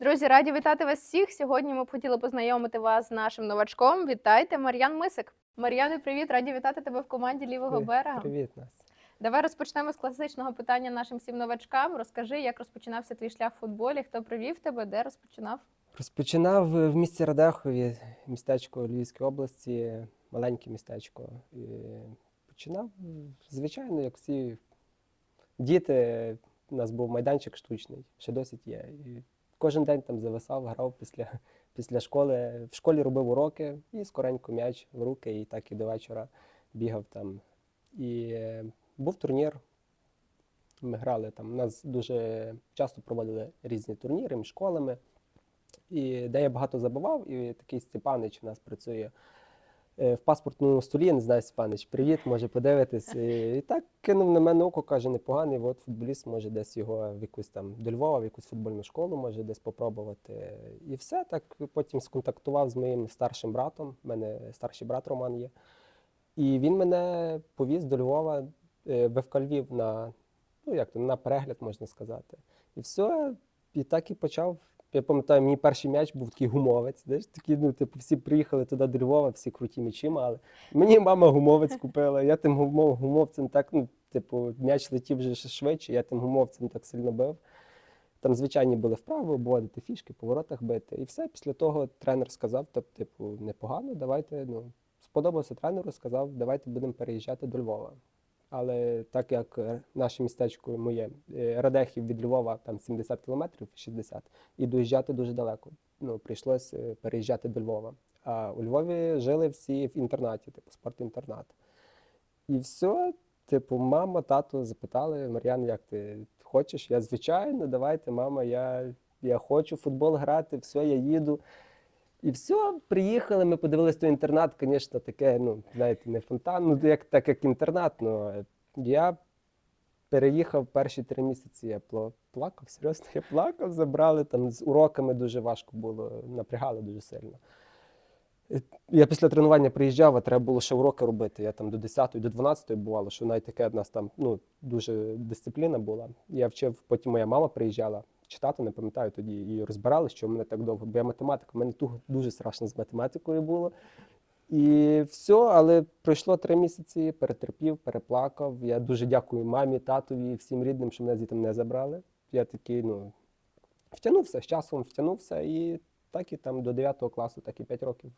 Друзі, раді вітати вас всіх. Сьогодні ми б хотіли познайомити вас з нашим новачком. Вітайте, Мар'ян Мисик. Мар'яне, привіт, раді вітати тебе в команді лівого Привіт. берега. Привіт, Настя. Давай розпочнемо з класичного питання нашим всім новачкам. Розкажи, як розпочинався твій шлях в футболі, хто привів тебе, де розпочинав? Розпочинав е, в місті Радехові, містечко Львівської області, маленьке містечко. І починав, звичайно, як всі діти. У нас був майданчик штучний, ще досить є. І кожен день там зависав, грав після, після школи. В школі робив уроки і скоренько м'яч в руки, і так і до вечора бігав там. І е, був турнір. Ми грали там. У нас дуже часто проводили різні турніри між школами. І де я багато забував, і такий Степанич у нас працює в паспортному столі. Я не знаю, Степанич, привіт, може подивитись. І, і так кинув на мене око, каже, непоганий. От футболіст може десь його в якусь там до Львова, в якусь футбольну школу, може десь попробувати. І все. Так потім сконтактував з моїм старшим братом. У мене старший брат Роман є. І він мене повіз до Львова е, в ФК Львів на, ну як то, на перегляд, можна сказати. І все, і так і почав. Я пам'ятаю, мій перший м'яч був такий гумовець. Знаєш, такі, ну, типу, всі приїхали туди до Львова, всі круті м'ячі мали. Мені мама гумовець купила. Я тим гумов, гумовцем так, ну, типу, м'яч летів вже швидше, я тим гумовцем так сильно бив. Там звичайні були вправи, обводити фішки, по воротах бити. І все. Після того тренер сказав, типу, непогано, давайте. Ну, сподобався тренеру, сказав, давайте будемо переїжджати до Львова. Але так як е, наше містечко моє, е, Радехів від Львова там 70 кілометрів, 60, і доїжджати дуже далеко. Ну, прийшлось е, переїжджати до Львова. А у Львові жили всі в інтернаті, типу спортінтернат. І все, типу, мама, тато запитали, Мар'ян, як ти хочеш? Я звичайно, давайте, мама, я, я хочу в футбол грати, все, я їду. І все, приїхали, ми подивилися той інтернат, звісно, таке, ну, знаєте, не фонтан, ну, як, так як інтернат. Ну, я переїхав перші три місяці, я плакав, серйозно, я плакав, забрали, там з уроками дуже важко було, напрягали дуже сильно. Е, Я після тренування приїжджав, а треба було ще уроки робити. Я там до 10 до 12 бувало, що навіть таке в нас там ну, дуже дисципліна була. Я вчив, потім моя мама приїжджала читати, не пам'ятаю тоді, і розбирали, що мене так довго. Бо я математика, в мене туго дуже страшно з математикою було. І все, але пройшло три місяці, перетерпів, переплакав. Я дуже дякую мамі, татові, всім рідним, що мене звідти не забрали. Я такий, ну, втягнувся, з часом втягнувся, і так і там до 9 класу, так і 5 років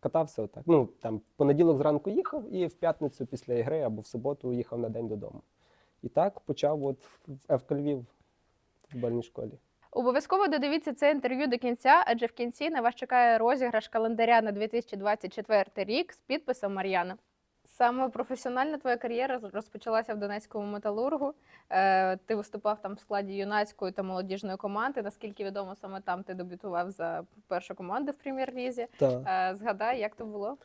катався отак. Ну, там понеділок зранку їхав, і в п'ятницю після ігри або в суботу їхав на день додому. І так почав от в Львів футбольній школі. Обов'язково додивіться це інтерв'ю до кінця, адже в кінці на вас чекає розіграш календаря на 2024 рік з підписом Мар'яна. Саме професіональна твоя кар'єра розпочалася в Донецькому металургу. Е, ти виступав там в складі юнацької та молодіжної команди. Наскільки відомо, саме там ти дебютував за першу команду в прем'єр-лізі. Е, згадай, як то було?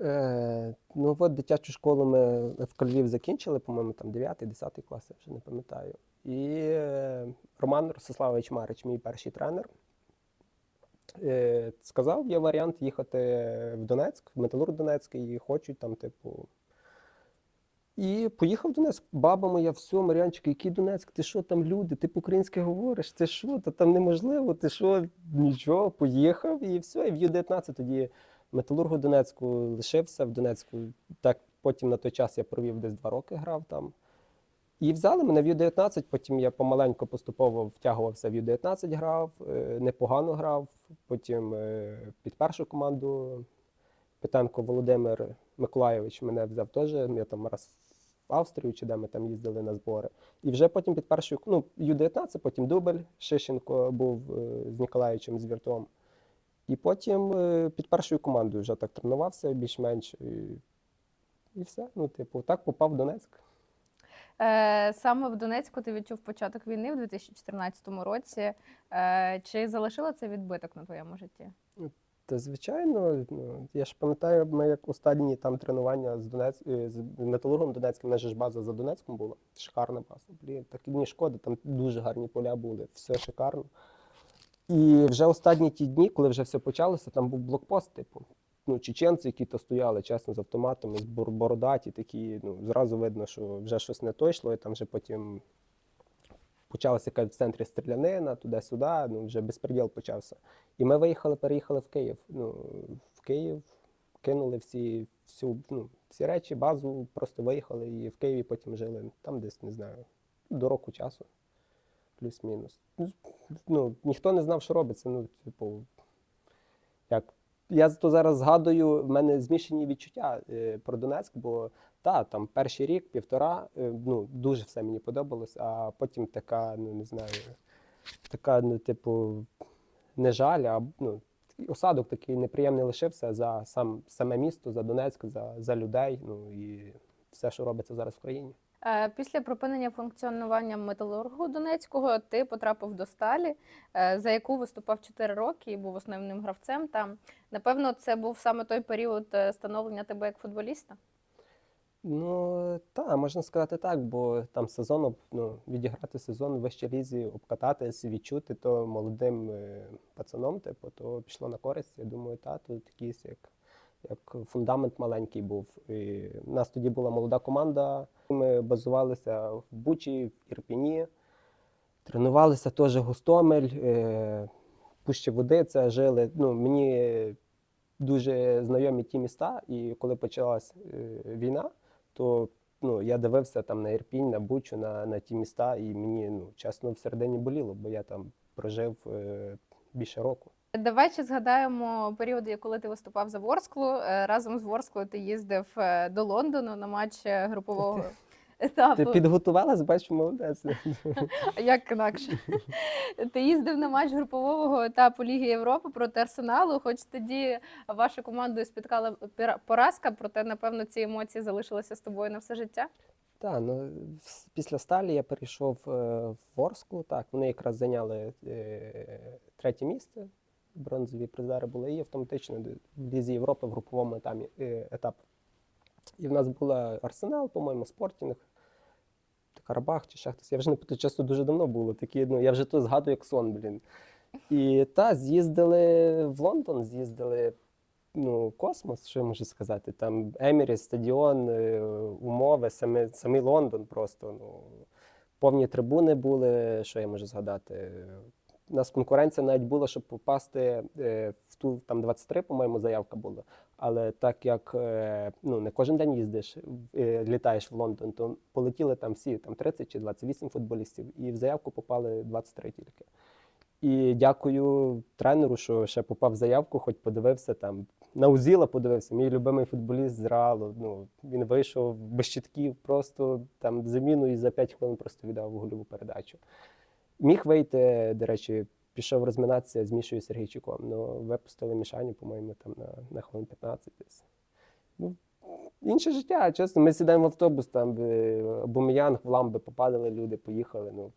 Е, ну от дитячу школу ми в Львів закінчили, по-моєму, там 9-10 клас, я вже не пам'ятаю. І е, Роман Ростиславович Марич, мій перший тренер, е, сказав, є варіант їхати в Донецьк, в Металург Донецький, і хочуть там, типу. І поїхав в Донецьк. Баба моя, все, Мар'янчик, який Донецьк? Ти що там люди? Ти по-українськи говориш? Ти що? Та там неможливо, ти що? Нічого, поїхав і все. І в Ю-19 тоді Металургу Донецьку лишився в Донецьку. Так потім на той час я провів десь два роки, грав там. І взяли мене в Ю-19, потім я помаленьку поступово втягувався в Ю-19, грав, е, непогано грав. Потім е, під першу команду Питенко Володимир Миколайович мене взяв теж. Я там раз в Австрію чи де ми там їздили на збори. І вже потім під першою, ну, Ю-19, потім дубль Шишенко був е, з Ніколаєвичем з Віртом. І потім під першою командою вже так тренувався більш-менш. І, і все. Ну, типу, так попав в Донецьк. Е, саме в Донецьку ти відчув початок війни в 2014 році. Е, чи залишило це відбиток на твоєму житті? Та звичайно, ну, я ж пам'ятаю, ми як останні там тренування з Донець... е, з металургом Донецьким, наша ж база за Донецьком була. Шикарна база. Блін, такі дні шкоди, там дуже гарні поля були, все шикарно. І вже останні ті дні, коли вже все почалося, там був блокпост, типу. Ну, чеченці, які то стояли, чесно, з автоматами, з бородаті, такі, ну, зразу видно, що вже щось не то йшло, і там вже потім почалася якась в центрі стрілянина, туди-сюди, ну вже безпреділ почався. І ми виїхали, переїхали в Київ. Ну, в Київ кинули всі, всю, ну, всі речі, базу, просто виїхали і в Києві потім жили. Там десь, не знаю, до року часу. Плюс-мінус. Ну, ніхто не знав, що робиться. Ну, типу, як я то зараз згадую, в мене змішані відчуття е, про Донецьк, бо та, там перший рік, півтора, е, ну, дуже все мені подобалось, а потім така, ну не знаю, така, ну, типу, не жаль, а ну, осадок такий неприємний лишився за сам, саме місто, за Донецьк, за, за людей, ну і все, що робиться зараз в країні. Е, Після припинення функціонування металургу Донецького ти потрапив до сталі, е, за яку виступав 4 роки і був основним гравцем. Там напевно це був саме той період е, становлення тебе як футболіста. Ну, так, можна сказати так, бо там сезон, ну, відіграти сезон в вищій лізі, обкататись, відчути то молодим пацаном, типу, то пішло на користь. Я думаю, та, тут якийсь як, як фундамент маленький був. І в нас тоді була молода команда. Ми базувалися в Бучі, в Ірпіні, тренувалися теж Гостомель, е, Пуще Водиця, жили. Ну, мені дуже знайомі ті міста, і коли почалась е, війна, то ну, я дивився там на Ірпінь, на Бучу, на, на ті міста, і мені ну, чесно всередині боліло, бо я там прожив е, більше року. Давай ще згадаємо періоди, коли ти виступав за Ворсклу. Е, Разом з Ворсклою ти їздив е, до Лондону на матч групового етапу. Ти підготувалась, бачиш, молодець. А Як інакше? Ти їздив на матч групового етапу Ліги Європи проти Арсеналу, хоч тоді вашу команду спіткала поразка, проте, напевно, ці емоції залишилися з тобою на все життя. Так, ну після сталі я перейшов е, в Ворсклу. Так, вони якраз зайняли третє місце. Бронзові призери були і автоматично в Лізі Європи в груповому етапі, е, етапі. І в нас була Арсенал, по-моєму, Спортінг, Карабах чи хтось. Я вже не пам'ятаю, часто дуже давно було. Такі, ну, я вже то згадую як сон, блін. І та, з'їздили в Лондон, з'їздили ну, космос, що я можу сказати. Там Емірі, стадіон, е, умови, саме, самий Лондон просто. Ну, повні трибуни були, що я можу згадати. У нас конкуренція навіть була, щоб попасти е, в ту там 23, по-моєму, заявка була. Але так як е, ну, не кожен день їздиш, е, літаєш в Лондон, то полетіли там всі там 30 чи 28 футболістів, і в заявку попали 23 тільки. І дякую тренеру, що ще попав в заявку, хоч подивився там. На Узіла подивився, мій любимий футболіст з Реалу. Ну, він вийшов без щитків, просто там заміну і за 5 хвилин просто віддав гольову передачу. Міг вийти, до речі, пішов розминатися з Мішою Сергійчуком. Ну, випустили Мішаню, по-моєму, там на, на хвилин 15 десь. Ну, інше життя, чесно. Ми сідаємо в автобус, там в Буміянг, в ламби попадали люди, поїхали. Ну,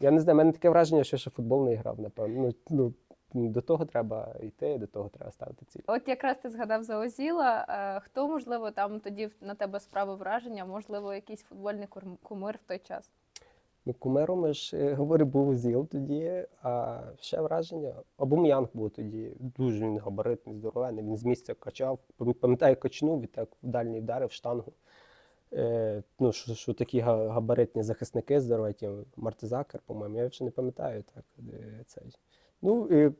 я не знаю, в мене таке враження, що ще футбол не грав, напевно. Ну, ну, до того треба йти, до того треба ставити ціль. От якраз ти згадав за Озіла. Е, Хто, можливо, там тоді на тебе справив враження, можливо, якийсь футбольний кумир в той час? Ну, кумиром я ж е, говорю, був ЗІЛ тоді, а ще враження. Абум'янг був тоді. Дуже він габаритний, здоровений. Він з місця качав. Пам'ятаю, качнув і так в дальній вдарив штангу. Е, ну, що, що такі габаритні захисники здорові, Мартизакер, по-моєму, я вже не пам'ятаю так. Цей. Ну, і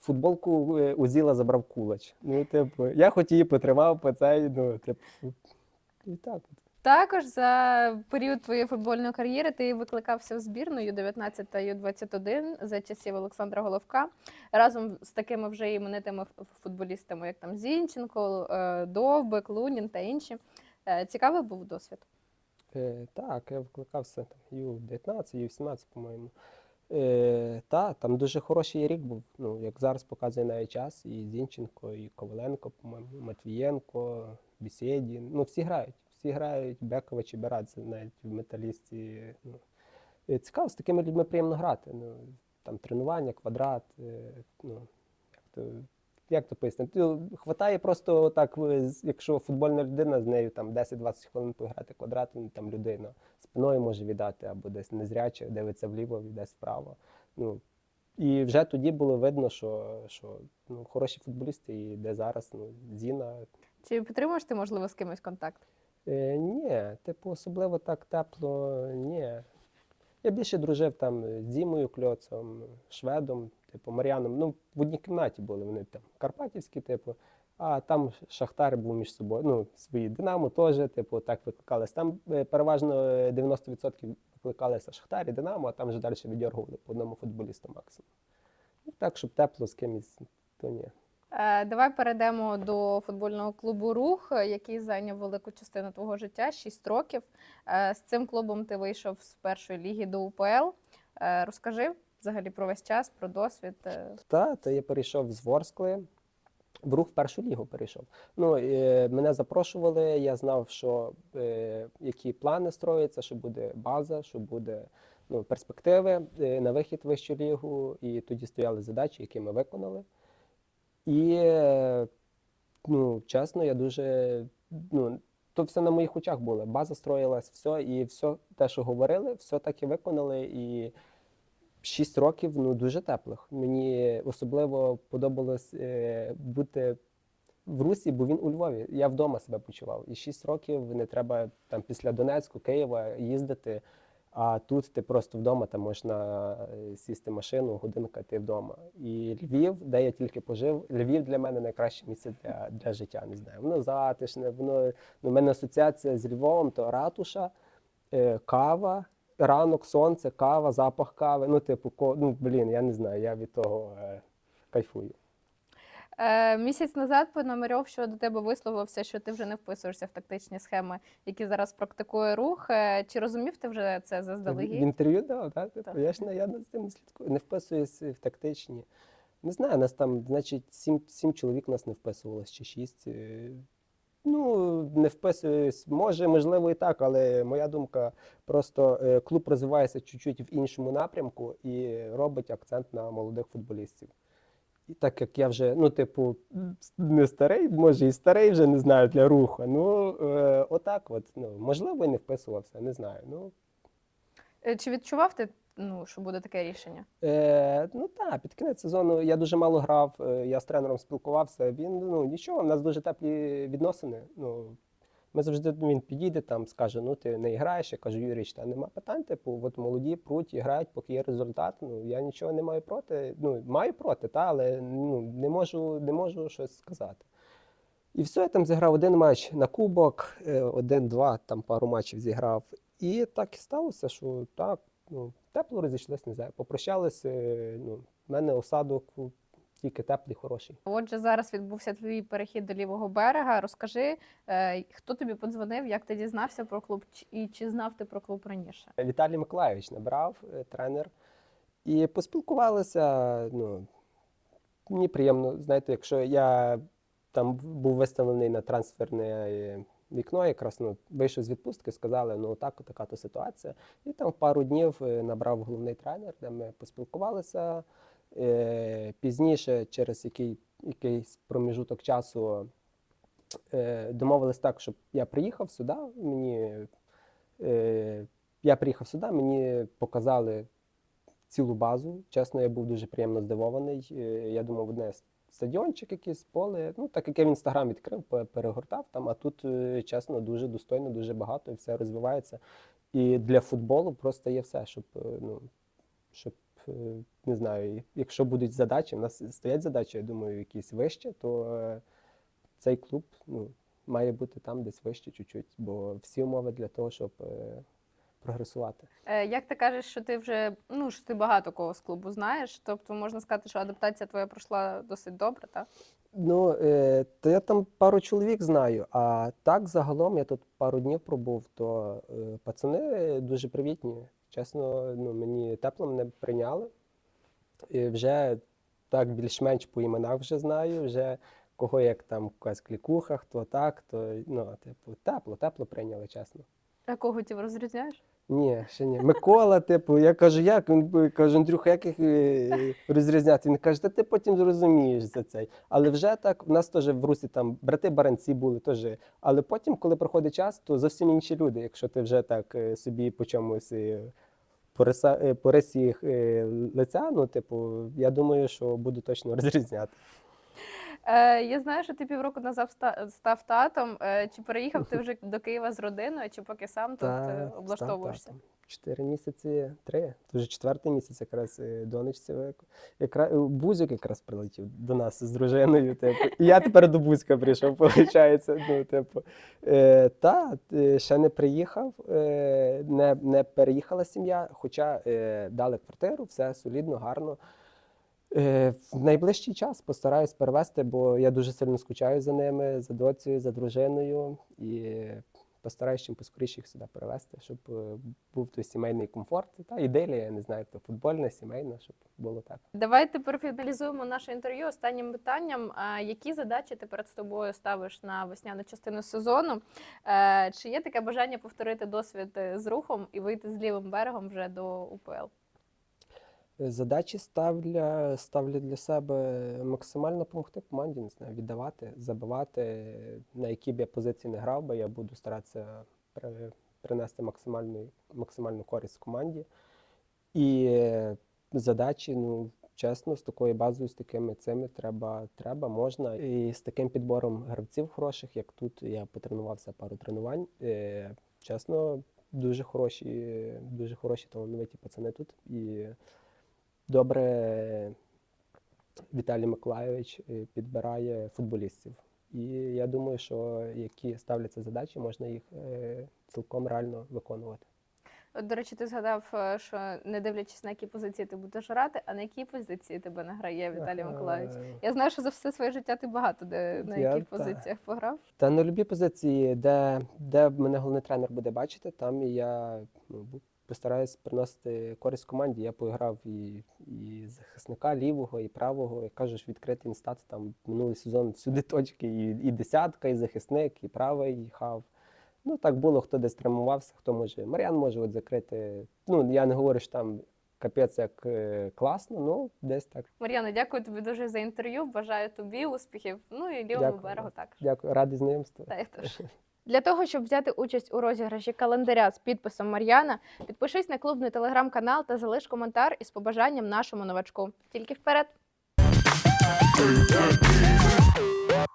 футболку е, у Зіла забрав кулач. Ну, типу, я хоч її потримав по цей, ну, типу, і так. Також за період твоєї футбольної кар'єри ти викликався в збірну Ю-19 та Ю-21 за часів Олександра Головка разом з такими вже іменитими футболістами, як там Зінченко, е, Довбик, Лунін та інші. Е, Цікавий був досвід. Е, так, я викликався там Ю-19, Ю-17, по-моєму. Е, та, там дуже хороший рік був. Ну, як зараз показує навіть час, і Зінченко, і Коваленко, по-моєму, Матвієнко, Бісєдін. Ну, всі грають. Всі грають, Бекович і Берадзе навіть в металісті. Ну. Е, Цікаво, з такими людьми приємно грати. Ну, там тренування, квадрат. е, Ну, як то, як то пояснити? Ну, Хватає просто так, якщо футбольна людина з нею там 10-20 хвилин пограти квадрат, ну, там людина спиною може віддати, або десь незряче, дивиться вліво, десь вправо. Ну, і вже тоді було видно, що, що ну, хороші футболісти, і де зараз ну, Зіна. Чи підтримуєш ти, можливо, з кимось контакт? Е, ні, типу, особливо так тепло, ні. Я більше дружив там з Дімою Кльоцом, Шведом, типу Мар'яном. Ну, в одній кімнаті були вони там карпатівські, типу. А там Шахтар був між собою. Ну, свої Динамо теж, типу, так викликались. Там е, переважно е, 90% викликалися Шахтар і Динамо, а там вже далі віддергували по одному футболісту максимум. Ну, так, щоб тепло з кимось, то ні. Е, Давай перейдемо до футбольного клубу Рух, е, який зайняв велику частину твого життя 6 років. Е, З цим клубом ти вийшов з першої ліги до УПЛ. Розкажи взагалі про весь час, про досвід. е. Та, то я перейшов з Ворскли. В рух в першу лігу перейшов. Ну, е, мене запрошували, я знав, що е, які плани строяться, що буде база, що буде ну, перспективи е, на вихід в вищу лігу. І тоді стояли задачі, які ми виконали. І ну, чесно, я дуже ну, то все на моїх очах було. База строїлась, все, і все те, що говорили, все так і виконали. І Шість років ну дуже теплих. Мені особливо подобалось е, бути в Русі, бо він у Львові. Я вдома себе почував. І шість років не треба там після Донецьку, Києва їздити. А тут ти просто вдома там можна е, сісти машину, годинка ти вдома. І Львів, де я тільки пожив, Львів для мене найкраще місце для, для життя. Не знаю. Воно затишне, воно ну, в мене асоціація з Львовом, то ратуша, е, кава ранок, сонце, кава, запах кави. Ну, типу, ну, блін, я не знаю, я від того е, кайфую. Е, Місяць назад Пономарьов щодо тебе висловився, що ти вже не вписуєшся в тактичні схеми, які зараз практикує рух. Е, Чи розумів ти вже це В заздалегідь? інтерв'ю дав, так? Типу, Так. Я ж не, я з тим не слідкую, не вписуюсь в тактичні. Не знаю, нас там, значить, сім, сім чоловік нас не вписувалось чи шість. Е, Ну, не вписуюсь, може, можливо, і так, але моя думка просто е, клуб розвивається чуть-чуть в іншому напрямку і робить акцент на молодих футболістів. І так як я вже, ну, типу, не старий, може і старий вже не знаю для руху. Ну, е, отак, от, ну, можливо, і не вписувався, не знаю. Ну, Е, Чи відчував ти, ну, що буде таке рішення? Е, ну так, під кінець сезону я дуже мало грав, е, я з тренером спілкувався. Він ну нічого, в нас дуже теплі відносини. Ну, ми завжди він підійде там, скаже: ну ти не граєш. Я кажу, Юріч, та нема питань. Типу, от молоді пруть і грають, поки є результат. Ну я нічого не маю проти. Ну маю проти, та але ну не можу, не можу щось сказати. І все, я там зіграв один матч на кубок, е, один-два, там пару матчів зіграв. І так і сталося, що так, ну, тепло розійшлися, не знаю, попрощалися. е, Ну, в мене осадок тільки теплий, хороший. Отже, зараз відбувся твій перехід до лівого берега. Розкажи, е, хто тобі подзвонив, як ти дізнався про клуб, і чи знав ти про клуб раніше? Віталій Миколайович набрав е, тренер. І поспілкувалися. Ну, мені приємно, знаєте, якщо я там був виставлений на трансферне е, вікно, якраз ну, вийшов з відпустки, сказали, ну так, така то ситуація. І там пару днів набрав головний тренер, де ми поспілкувалися. Е, Пізніше, через який, якийсь проміжуток часу, е, домовились так, щоб я приїхав сюди. Мені Е, я приїхав сюди, мені показали цілу базу. Чесно, я був дуже приємно здивований. Я думав, одне стадіончик, якийсь поле. Ну, так як я в інстаграм відкрив, перегортав там, а тут, чесно, дуже достойно, дуже багато, і все розвивається. І для футболу просто є все, щоб, ну, щоб не знаю, якщо будуть задачі, в нас стоять задачі, я думаю, якісь вище, то е, цей клуб ну, має бути там десь вище чуть-чуть, бо всі умови для того, щоб е, прогресувати. Е, Як ти кажеш, що ти вже ну що ти багато кого з клубу знаєш? Тобто можна сказати, що адаптація твоя пройшла досить добре, так? Ну, е, то я там пару чоловік знаю, а так загалом я тут пару днів пробув, то е, пацани дуже привітні. Чесно, ну, мені тепло мене прийняли. І вже так більш-менш по іменах вже знаю, вже кого як там в якась клікуха, хто так, то ну, типу, тепло, тепло прийняли, чесно. А кого ти розрізняєш? Ні, ще ні. Микола, типу, я кажу, як? Він каже, Андрюха, як їх е, розрізняти? Він каже, та ти потім зрозумієш за цей. Але вже так, в нас теж в Русі там брати баранці були теж. Але потім, коли проходить час, то зовсім інші люди, якщо ти вже так е, собі по чомусь е, по, рисі лиця, ну, типу, я думаю, що буду точно розрізняти. Е, я знаю, що ти півроку назад ста- став татом. Е, чи переїхав ти вже до Києва з родиною, чи поки сам тут Та, е, облаштовуєшся? татом. Чотири місяці, три. Це вже четвертий місяць якраз е, донечці. велико- Якра... е, Бузик якраз прилетів до нас з дружиною. Типу. І я тепер до Бузька прийшов, виходить. Ну, типу. Е, та, е, ще не приїхав, е, не, не переїхала сім'я, хоча е, дали квартиру, все солідно, гарно. Е, в найближчий час постараюсь перевести, бо я дуже сильно скучаю за ними, за доцею, за дружиною. І постараюсь чим поскоріше їх сюди перевести, щоб е, був той сімейний комфорт. Та ідилія, я не знаю, то футбольна, сімейна, щоб було так. Давай тепер фіналізуємо наше інтерв'ю останнім питанням. Які задачі ти перед собою ставиш на весняну частину сезону? Е, Чи є таке бажання повторити досвід з рухом і вийти з лівим берегом вже до УПЛ? Задачі ставлю, ставлю для себе максимально допомогти команді, не знаю, віддавати, забивати. На якій б я позиції не грав би, я буду старатися при- принести максимальну, максимальну користь команді. І задачі, ну, чесно, з такою базою, з такими цими треба, треба, можна. І з таким підбором гравців хороших, як тут, я потренувався пару тренувань. Е, Чесно, дуже хороші, дуже хороші талановиті пацани тут. І добре Віталій Миколайович е, підбирає футболістів. І я думаю, що які ставляться задачі, можна їх е, цілком реально виконувати. От, до речі, ти згадав, е, що не дивлячись на які позиції ти будеш грати, а на якій позиції тебе награє Віталій Миколаївич? Я знаю, що за все своє життя ти багато де на Я яких та. позиціях пограв. Та на любі позиції, де, де мене головний тренер буде бачити, там і я ну, постараюсь приносити користь команді. Я поіграв і, і захисника лівого, і правого. Як кажеш, відкритий інстат, там минулий сезон всюди точки, і, і десятка, і захисник, і правий, і хав. Ну так було, хто десь травмувався, хто може. Мар'ян може от закрити. Ну, я не говорю, що там капець як е, класно, ну десь так. Мар'яна, дякую тобі дуже за інтерв'ю. Бажаю тобі успіхів. Ну і лівому Дякую берегу також. Дякую, радий знайомству. Та я теж. Для того, щоб взяти участь у розіграші календаря з підписом Мар'яна, підпишись на клубний телеграм-канал та залиш коментар із побажанням нашому новачку. Тільки вперед!